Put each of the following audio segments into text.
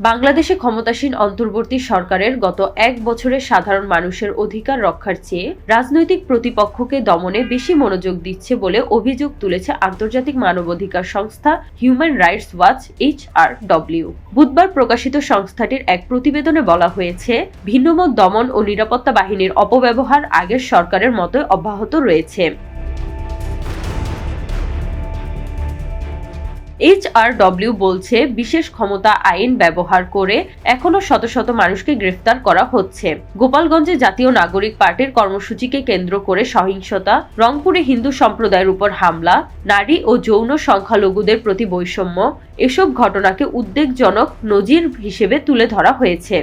বাংলাদেশে ক্ষমতাসীন অন্তর্বর্তী সরকারের গত এক বছরে সাধারণ মানুষের অধিকার রক্ষার চেয়ে রাজনৈতিক প্রতিপক্ষকে দমনে বেশি মনোযোগ দিচ্ছে বলে অভিযোগ তুলেছে আন্তর্জাতিক মানবাধিকার সংস্থা Human Rights Watch, H R W. বুধবার প্রকাশিত সংস্থাটির এক প্রতিবেদনে বলা হয়েছে, ভিন্নমত দমন ও নিরাপত্তা বাহিনীর অপব্যবহার আগের সরকারের মতোই অব্যাহত রয়েছে। এইচআরডব্লিউ বলছে, বিশেষ ক্ষমতা আইন ব্যবহার করে এখনও শত শত মানুষকে গ্রেফতার করা হচ্ছে। গোপালগঞ্জে জাতীয় নাগরিক পার্টির কর্মসূচিকে কেন্দ্র করে সহিংসতা, রংপুরে হিন্দু সম্প্রদায়ের উপর হামলা, নারী ও যৌন সংখ্যালঘুদের প্রতি বৈষম্য, এসব ঘটনাকে উদ্বেগজনক নজির হিসেবে তুলে ধরা হয়েছে।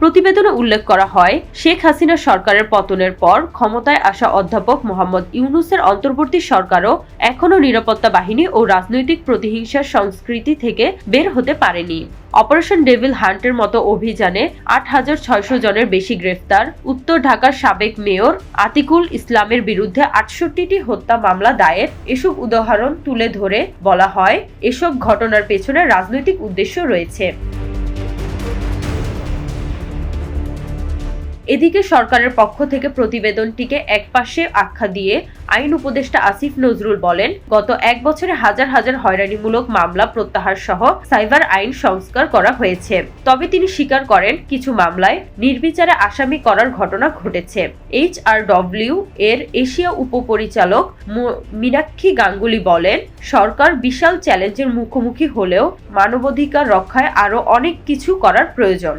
প্রতিবেদনে উল্লেখ করা হয়, শেখ হাসিনা সরকারের পতনের পর ক্ষমতায় আসা অধ্যাপক মোহাম্মদ ইউনুসের অন্তর্বর্তী সরকারও এখনও নিরাপত্তা বাহিনী ও রাজনৈতিক প্রতিহিংসার সংস্কৃতি থেকে বের হতে পারেনি। অপারেশন ডেভিল হান্টের মতো অভিযানে আট হাজার ছয়শো জনের বেশি গ্রেফতার, উত্তর ঢাকার সাবেক মেয়র আতিকুল ইসলামের বিরুদ্ধে আটষট্টিটি হত্যা মামলা দায়ের, এসব উদাহরণ তুলে ধরে বলা হয়, এসব ঘটনার পেছনে রাজনৈতিক উদ্দেশ্য রয়েছে। এদিকে সরকারের পক্ষ থেকে প্রতিবেদনটিকে একপাশে আখ্যা দিয়ে আইন উপদেষ্টা আসিফ নজরুল বলেন, গত এক বছরে হাজার হাজার হয়রানিমূলক মামলা প্রত্যাহার সহ সাইবার আইন সংস্কার করা হয়েছে। তবে তিনি স্বীকার করেন, কিছু মামলায় নির্বিচারে আসামি করার ঘটনা ঘটেছে। এইচ আর ডব্লিউ এর এশিয়া উপপরিচালক মীনাক্ষী গাঙ্গুলি বলেন, সরকার বিশাল চ্যালেঞ্জের মুখোমুখি হলেও মানবাধিকার রক্ষায় আরও অনেক কিছু করার প্রয়োজন।